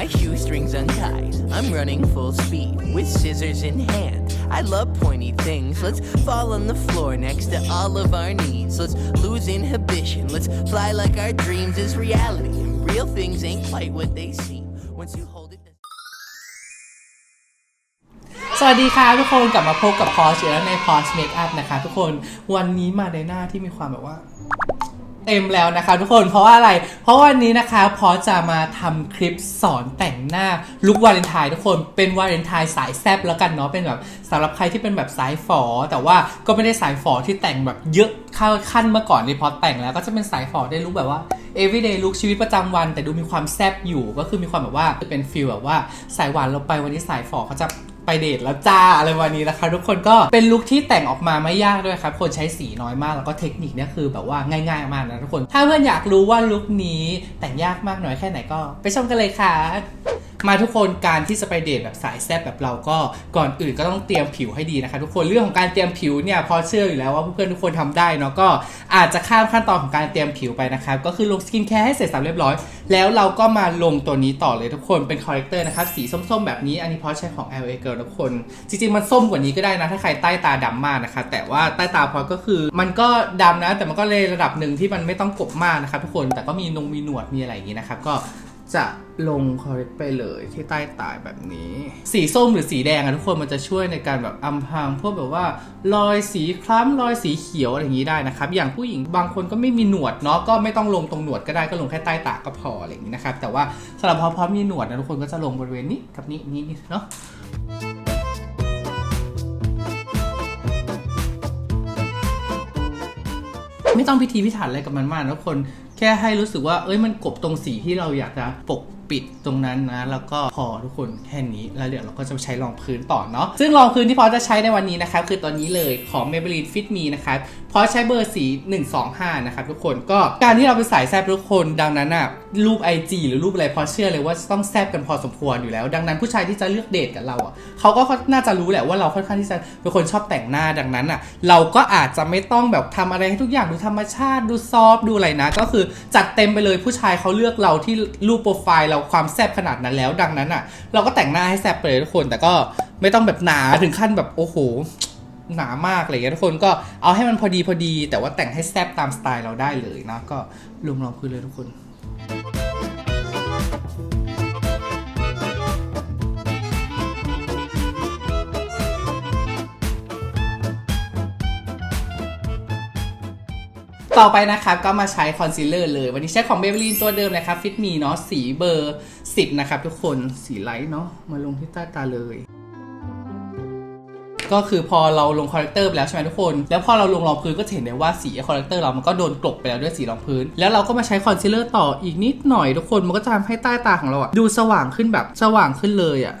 my shoestrings untied. I'm running full speed with scissors in hand. I love pointy things. Let's fall on the floor next to all of our needs. Let's lose inhibition. Let's fly like our dreams is reality. And real things ain't quite what they seem. Once you hold it. สวัสดีค่ะทุกคนกลับมาพบกับพอชแล้วในพอชเมคอัพนะคะ ทุกคนวันนี้มาในหน้าที่มีความแบบว่า เต็มแล้วนะคะ ทุกคนเพราะว่าอะไร เพราะวันนี้นะคะพอจะมาทำคลิปสอนแต่งหน้าลุควาเลนไทน์ทุกคนเป็นวาเลนไทน์สายแซบแล้วกันเนาะเป็นแบบสำหรับใครที่เป็นแบบสายฝอ แต่ว่าก็ไม่ได้สายฝอที่แต่งแบบเยอะข้าขั้นเมื่อก่อนนี่พอแต่งแล้วก็จะเป็นสายฝอได้ลุกแบบว่า everyday look ชีวิตประจำวัน แต่ดูมีความแซบอยู่ก็คือมีความแบบว่าเป็นฟิลแบบว่าสายหวานเราไปวันนี้สายฝอเขาจะ ไปเดทแล้วจ้าอะไรวันนี้นะคะ ทุกคนก็เป็นลุคที่แต่งออกมาไม่ยากด้วยครับ คนใช้สีน้อยมากแล้วก็เทคนิคเนี่ยคือแบบว่าง่ายๆมากนะทุกคน ถ้าเพื่อนอยากรู้ว่าลุคนี้แต่งยากมากน้อยแค่ไหนก็ ไปชมกันเลยค่ะ มาทุกคนการที่จะไปเดทแบบสายแซบแบบเราก็ก่อนอื่นก็ต้องเตรียมผิวให้ดีนะคะ ทุกคนเรื่องของการเตรียมผิวเนี่ยพอเชื่ออยู่แล้วว่าเพื่อนๆทุกคนทำได้เนาะก็อาจจะข้ามขั้นตอนของการเตรียมผิวไปนะครับก็คือลงสกินแคร์ให้เสร็จสับเรียบร้อย แล้วเราก็มาลงตัวนี้ต่อเลยทุกคนเป็นคอร์เรคเตอร์นะครับสีส้มๆแบบนี้อันนี้พอใช้ของ LA Girl ทุกคน จริงๆมันส้มกว่านี้ก็ได้นะถ้าใครใต้ตาดำมากนะคะแต่ว่าใต้ตาพอก็คือ มันก็ดำนะแต่มันก็เลยระดับหนึ่งที่มันไม่ต้องกบมากนะครับทุกคนแต่ก็มีนงมีหนวดมีอะไรอย่างนี้นะครับก็ จะลงคอร์เรไปเลยที่ใต้ตาแบบนี้ สีส้มหรือสีแดงอะทุกคนมันจะช่วยในการแบบอำพรางพวกแบบว่า รอยสีคล้ำรอยสีเขียวอะไรอย่างนี้ได้นะครับ อย่างผู้หญิงบางคนก็ไม่มีหนวดเนาะก็ไม่ต้องลงตรงหนวดก็ได้ก็ลงแค่ใต้ตาก็พออะไรอย่างนี้นะครับแต่ว่าสำหรับพอพอมีหนวดนะทุกคนก็จะลงบริเวณนี้กับนี้นี้นี่เนาะไม่ต้องพิธีพิถันอะไรกับมันมากนะทุกคน แค่ให้รู้สึกว่าเอ้ยมันกบตรงสีที่เราอยากจะปกปิดตรงนั้นนะแล้วก็พอทุกคนแค่นี้แล้วเดี๋ยวเราก็จะใช้รองพื้นต่อเนาะซึ่งรองพื้นที่พอจะใช้ในวันนี้นะครับคือตอนนี้เลยของ Maybelline Fit Me นะครับพอใช้เบอร์สี 125 นะครับทุกคนก็การที่เราไปนสายแซบทุกคนดังนั้นอะรูป IG หรือรูปอะไรพอเชื่อเลยว่าต้องแซบกันพอสมควรอยู่แล้ว ดังนั้นผู้ชายที่จะเลือกเดทกับเราอะเขาก็น่าจะรู้แหละว่าเราค่อนข้างที่จะเป็นคนชอบแต่งหน้าดังนั้นอะเราก็อาจจะไม่ต้องแบบทำอะไรให้ทุกอย่างดูธรรมชาติดูซอฟดูอะไรนะ ก็คือจัดเต็มไปเลยผู้ชายเขาเลือกเราที่รูปโปรไฟล์เราความแซบขนาดนั้นแล้วดังนั้นอะ เราก็แต่งหน้าให้แซบไปเลยทุกคนแต่ก็ไม่ต้องแบบหนาถึงขั้นแบบโอ้โห หนามากอะไรเงี้ยทุกคนก็เอาให้มันพอดีพอดี แต่ว่าแต่งให้แซบตามสไตล์เราได้เลยนะก็ลงรองพื้นเลยทุกคนต่อไปนะครับก็มาใช้คอนซีลเลอร์เลย วันนี้ใช้ของ Maybelline ตัวเดิมเลยครับฟิตมีเนาะสีเบอร์ 10 นะครับทุกคนสีไลท์เนาะมาลงที่ใต้ตาเลย ก็คือพอเราลงคอ r เรคเตอร์ไปแล้วใช่ไหมทุกคน แล้วพอเราลงรองพื้นก็เห็นได้ว่าสีคอ r เรคเตอร์เรามันก็โดนกลบไปแล้วด้วยสีรองพื้น แล้วเราก็มาใช้คอนซีลเลอร์ต่ออีกนิดหน่อยทุกคนมันก็จะทำให้ใต้ตาของเราอะดูสว่างขึ้นแบบสว่างขึ้นเลยอะ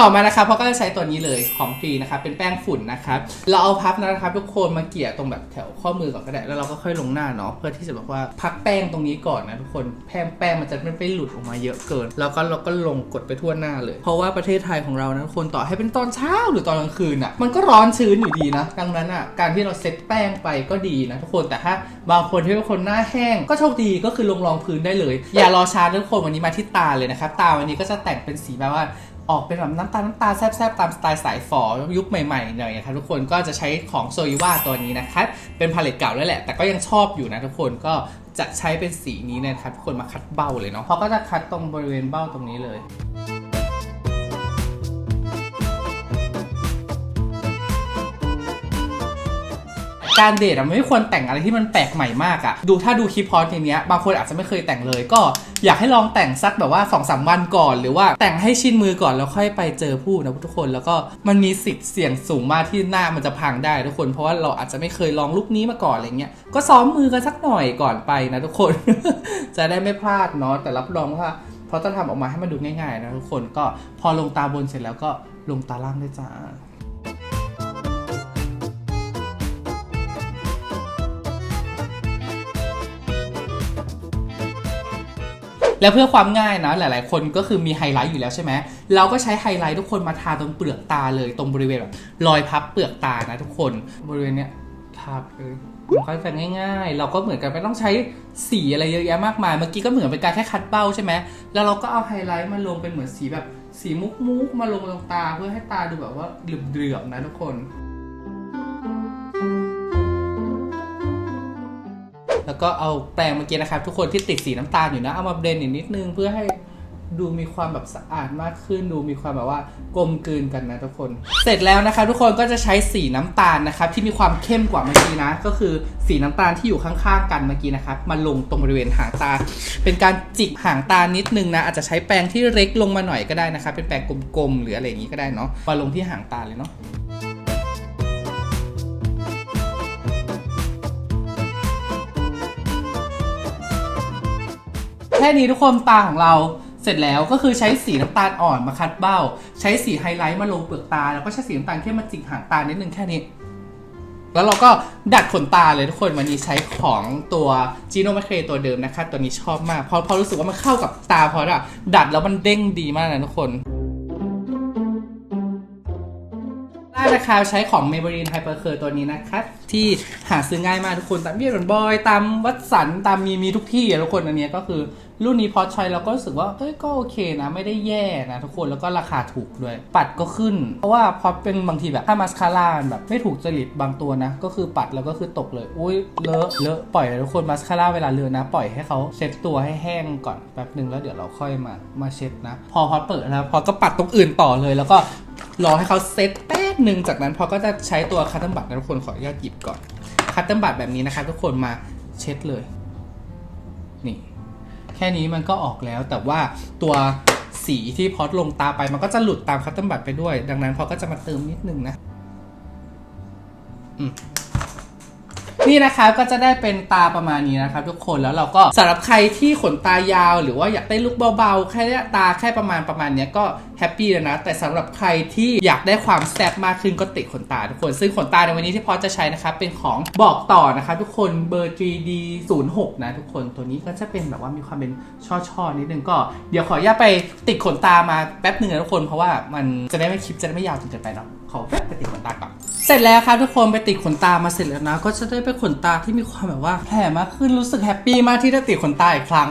ต่อมานะครับเพราก็จะใช้ตัวนี้เลยของฟรีนะครับเป็นแป้งฝุ่นนะครับเราเอาพับนะครับ ทุกคนมาเกี่ยตรงแบบแถวข้อมือก่อนก็ได้ แล้วเราก็ค่อยลงหน้าเนาะเพื่อที่จะแบบว่าพักแป้งตรงนี้ก่อนนะทุกคนแป้งแป้งมันจะไม่ไปหลุดออกมาเยอะเกิน แล้วก็เราก็ลงกดไปทั่วหน้าเลย เพราะว่าประเทศไทยของเรานะทุกคนต่อให้เป็นตอนเช้าหรือตอนกลางคืนอะมันก็ร้อนชื้นอยู่ดีนะ ดังนั้นอะการที่เราเซ็ตแป้งไปก็ดีนะทุกคนแต่ถ้าบางคนที่เป็นคนหน้าแห้งก็โชคดีก็คือลงรองพื้นได้เลย อย่ารอช้าทุกคนวันนี้มาที่ตาเลยนะครับตาวันนี้ก็จะแต่งเป็นสีแบบว่า ออกเป็นแบบน้ำตาลน้ำตาลแซบๆ ตามสไตล์สายฝอยุคใหม่ๆหน่อยนะครับทุกคนก็จะใช้ของโซยิว่าตัวนี้นะครับเป็นพาเลตเก่าแล้วแหละ แต่ก็ยังชอบอยู่นะทุกคนก็จะใช้เป็นสีนี้เนยนะครับทุกคนมาคัดเบ้าเลยเนาะเขาก็จะคัดตรงบริเวณเบ้าตรงนี้เลย การเดทอะไม่ควรแต่งอะไรที่มันแปลกใหม่มากอะดูถ้าดูคลิปพอดอย่างเนี้ยบางคนอาจจะไม่เคยแต่งเลย ก็อยากให้ลองแต่งสักแบบว่า2อสวันก่อน หรือว่าแต่งให้ชินมือก่อนแล้วค่อยไปเจอผู้นะทุกคนแล้วก็มันมีสิทธิ์เสี่ยงสูงมากที่หน้ามันจะพังได้ทุกคนเพราะว่าเราอาจจะไม่เคยลองลุคนี้มาก่อนอะไรเงี้ยก็ซ้อมมือกันสักหน่อยก่อนไปนะทุกคน จะได้ไม่พลาดเนาะแต่รับรองว่าเพราะจะทำออกมาให้มันดูง่ายๆนะทุกคนก็พอลงตาบนเสร็จแล้วก็ลงตาล่างได้วยจ้า แล้วเพื่อความง่ายนะหลาย ๆ คนก็คือมีไฮไลท์อยู่แล้วใช่ไหมเราก็ใช้ไฮไลท์ทุกคนมาทาตรงเปลือกตาเลยตรงบริเวณแบบรอยพับเปลือกตานะทุกคนบริเวณเนี้ยทาเลยมันก็จะง่าย ๆ เราก็เหมือนกันไม่ต้องใช้สีอะไรเยอะแยะมากมาย เมื่อกี้ก็เหมือนเป็นการแค่คัดเบ้าใช่ไหมแล้วเราก็เอาไฮไลท์มาลงเป็นเหมือนสีแบบสีมุกมุกๆมาลงตรงตาเพื่อให้ตาดูแบบว่าเหลือบๆนะทุกคน แล้วก็เอาแปรงเมื่อกี้นะครับ ทุกคนที่ติดสีน้ำตาลอยู่นะ เอามาเบลนอีกนิดนึงเพื่อให้ดูมีความแบบสะอาดมากขึ้น ดูมีความแบบว่ากลมกลืนกันนะทุกคน เสร็จแล้วนะคะทุกคนก็จะใช้สีน้ำตาลนะครับที่มีความเข้มกว่าเมื่อกี้นะ ก็คือสีน้ำตาลที่อยู่ข้างๆกันเมื่อกี้นะครับมาลงตรงบริเวณหางตา เป็นการจิกหางตานิดนึงนะอาจจะใช้แปรงที่เล็กลงมาหน่อยก็ได้นะครับเป็นแปรงกลมๆหรืออะไรอย่างนี้ก็ได้เนาะมาลงที่หางตาเลยเนาะ ค่นี้ทุกคนตาของเราเสร็จแล้วก็คือใช้สีน้ำตาลอ่อนมาคัดเบ้า ใช้สีไฮไลท์มาลงเปลือกตา แล้วก็ใช้สีน้ำตาลเข้มมาจิกหางตานิดนึงแค่นี้ แล้วเราก็ดัดขนตาเลยทุกคนวันนี้ใช้ของตัวจีโนมาเคตัวเดิมนะคะ ตัวนี้ชอบมากเพราะเพราะรู้สึกว่ามันเข้ากับตาเพราะอะดัดแล้วมันเด้งดีมากนะทุกคน ได้นะคะใช้ของ Maybelline Hyper Curl ตัวนี้นะคะ ที่หาซื้อง่ายมากทุกคนตามเบียร์บอย ตามวัดสันตามมีมีทุกที่ทุกคนอันนี้ก็คือรุ่นนี้พอใช้เราก็รู้สึกว่าเอ้ยก็โอเคนะ ไม่ได้แย่นะทุกคนแล้วก็ราคาถูกด้วย ปัดก็ขึ้น เพราะว่าพอเป็นบางทีแบบถ้ามาสคาร่าแบบไม่ถูกจริตบางตัวนะ ก็คือปัดแล้วก็คือตกเลยอุ้ยเลอะเลอะปล่อยทุกคนมาสคาร่าเวลาเลอนะ ปล่อยให้เขาเช็ดตัวให้แห้งก่อนแป๊บหนึ่งแล้วเดี๋ยวเราค่อยมามาเช็ดนะ พอพอเปิดแล้วพอก็ปัดตรงอื่นต่อเลยแล้วก็รอให้เขาเซตแป๊ บหนึ่งจากนั้นพอก็จะใช้ตัวคัตเติ้ลบัตนะทุกคนขออนุญาตหยิบก่อนคัตเติ้ลบัตแบบนี้นะคะทุกคนมาเช็ดเลย นี่ แค่นี้มันก็ออกแล้วแต่ว่าตัวสีที่พอดลงตาไปมันก็จะหลุดตามคัตเติ้ลบัตไปด้วย ดังนั้นพอก็จะมาเติมนิดนึงนะ อืม นี่นะครับก็จะได้เป็นตาประมาณนี้นะครับทุกคนแล้วเราก็สำหรับใครที่ขนตายาว หรือว่าอยากได้ลุคเบาๆแค่ตาแค่ประมาณประมาณนี้ก็แฮปปี้แล้วนะ แต่สำหรับใครที่อยากได้ความแซ่บมากขึ้นก็ติดขนตาทุกคน ซึ่งขนตาในวันนี้ที่พอจะใช้นะครับเป็นของบอกต่อนะครับทุกคนเบอร์ GD 0 6นะทุกคนตัวนี้ก็จะเป็นแบบว่ามีความเป็นช่อๆนิดนึงก็ เดี๋ยวขออนุญาตไปติดขนตามาแป๊บหนึ่งนะทุกคนเพราะว่ามันจะได้ไม่คลิปจะได้ไม่ยาวจนเกินไปเนาะขอแป๊บไปติดขนตาก่อน เสร็จแล้วครับทุกคนไปติดขนตามาเสร็จแล้วนะ ก็จะได้เป็นขนตาที่มีความแบบว่าแผ่มากขึ้นรู้สึกแฮปปี้มากที่ได้ติดขนตาอีกครั้ง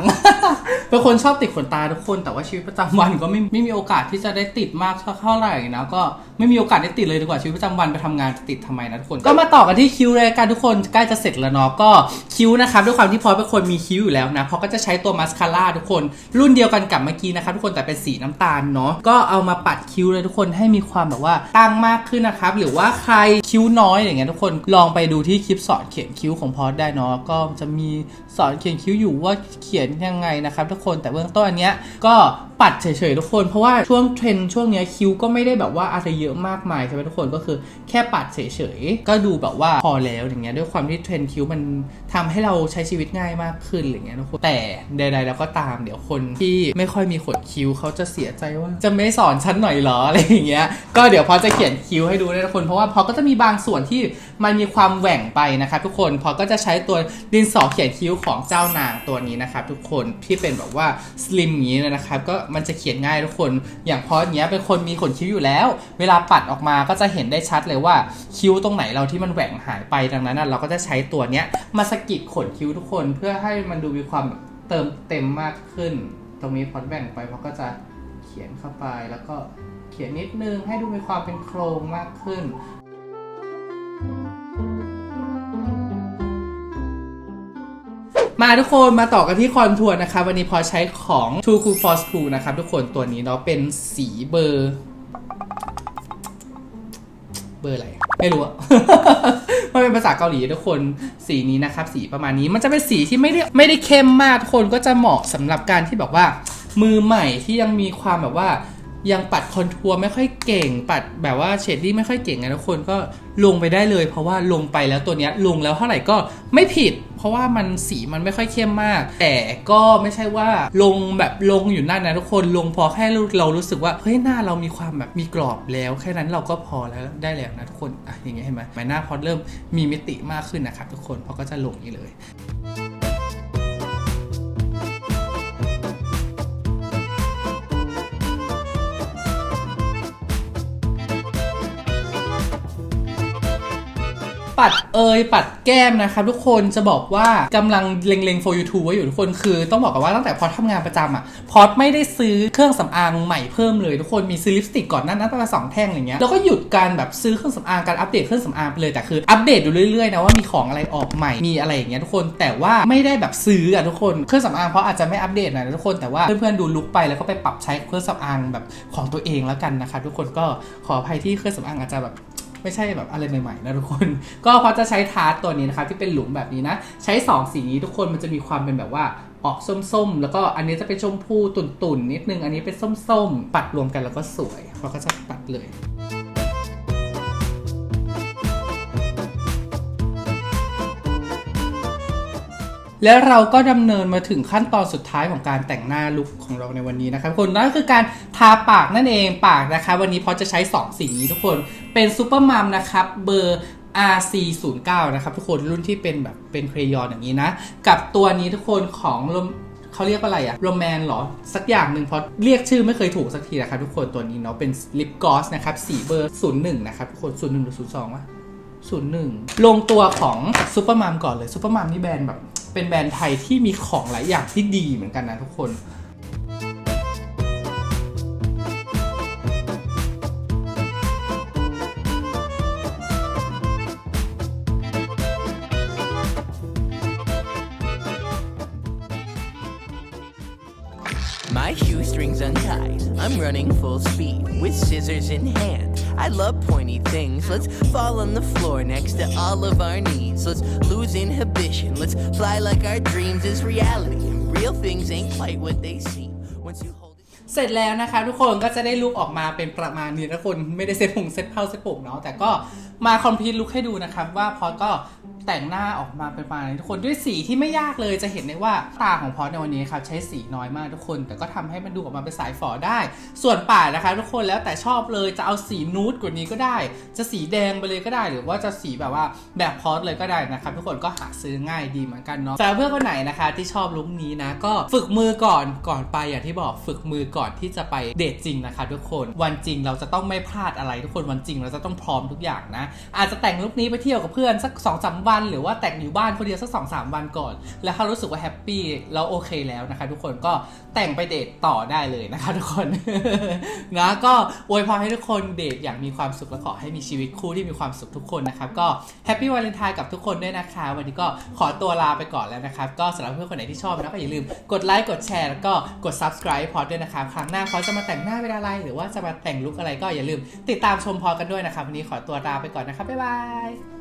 เป็นคนชอบติดขนตาทุกคน แต่ว่าชีวิตประจำวันก็ไม่ไม่มีโอกาสที่จะได้ติดมากเท่าไหร่นะก็ไม่มีโอกาสได้ติดเลยดีกว่าชีวิตประจำวันไปทำงานจะติดทำไมนะทุกคนก็มาต่อกันที่คิ้วเลยกันทุกคนใกล้จะเสร็จแล้วเนาะก็คิ้วนะครับด้วยความที่พอเป็นคนมีคิ้วอยู่แล้วนะพอก็จะใช้ตัวมาสคาร่าทุกคน รุ่นเดียวกันกับเมื่อกี้นะครับทุกคนแต่เป็นสีน้ำตาลเนาะก็เอามาปัดคิ้วเลยทุกคนให้มีความแบบว่าตั้งมากขึ้นนะครับหรือว่าใครคิ้วน้อยอย่างเงี้ยทุกคนลองไปดูที่คลิปสอนเขียนคิ้วของพอดได้เนาะก็จะมีสอนเขียนคิ้วอยู่ว่าเขียนยังไงนะครับทุกคนแต่เบื้องต้นอันเนี้ยก็ปัดเฉยๆทุกคนเพราะว่าช่วงเทรนช่วงเนี้ยคิ้วก็ไม่ได้แบบว่าอะไรเยอะมากมายใช่ไหมทุกคนก็คือแค่ปัดเฉยๆก็ดูแบบว่าพอแล้วอย่างเงี้ยด้วยความที่เทรนคิ้วมันทำให้เราใช้ชีวิตง่ายมากขึ้นอย่างเงี้ยทุกคนแต่ใดๆแล้วก็ตามเดี๋ยวคนที่ไม่ค่อยมีขนคิ้วเขาจะเสียใจว่าจะไม่สอนฉันหน่อยเหรออะไรอย่างเงี้ยก็เดี๋ยวพอจะเขียนคิ้วให้ดูนะทุกคนเพราะว่าพอก็จะมีบางส่วนที่มันมีความแหว่งไปนะครับทุกคนพอก็จะใช้ตัวดินสอเขียนคิ้วของเจ้านางตัวนี้นะครับทุกคนที่เป็นแบบว่าสลิมนี้นะครับก็มันจะเขียนง่ายทุกคน อย่างพออย่างเงี้ยเป็นคนมีขนคิ้วอยู่แล้ว เวลาปัดออกมาก็จะเห็นได้ชัดเลยว่าคิ้วตรงไหนเราที่มันแหว่งหายไปดังนั้นนะเราก็จะใช้ตัวเนี้ยมาสกิดขนคิ้วทุกคน เพื่อให้มันดูมีความเติมเต็มมากขึ้น ตรงนี้พอแบ่งไปพอก็จะเขียนเข้าไปแล้วก็เขียนนิดนึงให้ดูมีความเป็นโครงมากขึ้น มาทุกคนมาต่อกันที่คอนทัวร์นะครับวันนี้พอใช้ของ True Cool for School นะครับทุกคนตัวนี้เนาะเป็นสีเบอร์ เบอร์อะไร ไม่รู้อะมันเป็นภาษาเกาหลีทุกคนสีนี้นะครับสีประมาณนี้มันจะเป็นสีที่ไม่ได้ไม่ได้เข้มมากทุกคนก็จะเหมาะสำหรับการที่แบบว่า มือใหม่ที่ยังมีความแบบว่ายังปัดคอนทัวร์ไม่ค่อยเก่ง ปัดแบบว่าเฉดดิ้งไม่ค่อยเก่งไงทุกคนก็ลงไปได้เลย เพราะว่าลงไปแล้วตัวนี้ลงแล้วเท่าไหร่ก็ไม่ผิด ราะว่ามันสีมันไม่ค่อยเข้มมาก แต่ก็ไม่ใช่ว่าลงแบบลงอยู่หน้านะทุกคนลงพอแค่เรารู้สึกว่าเฮ้ยหน้าเรามีความแบบมีกรอบแล้ว แค่นั้นเราก็พอแล้วได้แล้วนะทุกคนอะอย่างเงี้ยเห็นไหมใบหน้าพอเริ่มมีมิติมากขึ้นนะครับทุกคนเพราะก็จะลงอย่างนี้เลย ปัดเอยปัดแก้มนะครับทุกคนจะบอกว่ากำลังเล็งๆ for you to ไว้อยู่ทุกคนคือต้องบอกกันว่าตั้งแต่พอทำงานประจำอะพอไม่ได้ซื้อเครื่องสำอางใหม่เพิ่มเลยทุกคนมีซื้อลิปสติกก่อนหนั้นนั้นประมาณสองแท่งอะไรเงี้ยแล้วก็หยุดการแบบซื้อเครื่องสำอางการอัปเดตเครื่องสำอางไปเลยแต่คืออัปเดตอยู่เรื่อยๆนะว่ามีของอะไรออกใหม่มีอะไรอย่างเงี้ยทุกคนแต่ว่าไม่ได้แบบซื้ออะทุกคนเครื่องสำอางเพราะอาจจะไม่อัปเดตนะทุกคนแต่ว่าเพื่อนๆดูลุกไปแล้วก็ไปปรับใช้เครื่องสำอางแบบของตัวเองแล้วกันนะคะทุกคนก็ขออภัยที่เครื่องสำอางอาจจะแบบ ไม่ใช่แบบอะไรใหม่ๆนะทุกคน ก็เพอจะใช้ทาร์ตตัวนี้นะครับที่เป็นหลุมแบบนี้นะ ใช้ 2 สีนี้ทุกคนมันจะมีความเป็นแบบว่าออกส้มๆ แล้วก็อันนี้จะเป็นชมพูตุ่นๆนิดนึง อันนี้เป็นส้มๆ ปัดรวมกันแล้วก็สวยเราก็จะปัดเลย แล้วเราก็ดำเนินมาถึงขั้นตอนสุดท้ายของการแต่งหน้าลุคของเราในวันนี้นะครับทุกคนนั่นก็คือการทาปากนั่นเองปากนะคะ วันนี้พอจะใช้ 2 สีนี้ทุกคนเป็นซูเปอร์มัมนะครับเบอร์ RC09 นะครับทุกคนรุ่นที่เป็นแบบเป็นเครยอนอย่างนี้นะ กับตัวนี้ทุกคนของเขาเรียกว่าอะไรอะโรแมนหรอ สักอย่างหนึ่งเพราะเรียกชื่อไม่เคยถูกสักทีนะครับทุกคนตัวนี้เนาะเป็นลิปกลอสนะครับสีเบอร์01นะครับทุกคน01หรือ02วะศูนย์หนึ่งลงตัวของซูเปอร์มัมก่อนเลยซูเปอร์มัมนี่แบรนด์แบบ เป็นแบรนด์ไทยที่มีของหลายอย่างที่ดีเหมือนกันนะทุกคน running full speed with scissors in hand. I love pointy things. Let's fall on the floor next to all of our needs. Let's lose inhibition. Let's fly like our dreams is reality. Real things ain't quite what they seem. Once you hold it. เสร็จแล้วนะคะทุกคนก็จะได้ลุกออกมาเป็นประมาณนี้นะทุกคนไม่ได้เซ็ตผงเซ็ตเผ้าเซ็ตผมเนาะแต่ก็ มาคอมพลีทลุกให้ดูนะครับว่าพอสก็แต่งหน้าออกมาเป็นประมาณนี้ทุกคนด้วยสีที่ไม่ยากเลยจะเห็นได้ว่าตาของพอสในวันนี้ครับใช้สีน้อยมากทุกคน แต่ก็ทำให้มันดูออกมาเป็นสายฝอได้ ส่วนปากนะคะทุกคนแล้วแต่ชอบเลยจะเอาสีนูดกว่านี้ก็ได้ จะสีแดงไปเลยก็ได้ หรือว่าจะสีแบบว่าแบบพอสเลยก็ได้นะครับทุกคนก็หาซื้อง่ายดีเหมือนกันเนาะแต่เพื่อนคนไหนนะคะที่ชอบลุคนี้นะก็ฝึกมือก่อนก่อนไปอย่างที่บอกฝึกมือก่อนที่จะไปเดทจริงนะคะทุกคนวันจริงเราจะต้องไม่พลาดอะไรทุกคนวันจริงเราจะต้องพร้อมทุกอย่างนะอาจจะแต่งลุคนี้ไปเที่ยวกับเพื่อนสัก2อสวัน หรือว่าแต่งอยู่บ้านคนเดียวสัก2อสวันก่อน แล้วถ้ารู้สึกว่าแฮปปี้แล้วโอเคแล้วนะคะทุกคนก็แต่งไปเดทต่อได้เลยนะคะทุกคนนะก็อวยพรให้ทุกคนเดทอย่างมีความสุขและขอให้มีชีวิตคู่ที่มีความสุขทุกคนนะครับก็แฮปปี้วาเลนไทน์กับทุกคนด้วยนะคะ วันนี้ก็ขอตัวลาไปก่อนแล้วนะครับก็สำหรับเพื่อนคนไหนที่ชอบนะก็อย่าลืมกดไลค์กดแชร์แล้วก็กด subscribe พอดด้วยนะครับครั้งหน้าพอจะมาแต่งหน้าเป็นอะไรหรือว่าจะมาแต่งลุคอะไรก็อย่าลืมติดตามชมพอกันด้วยนะครับวันนี้ขอตัวลาไปก่อนนะครับบ๊ายบาย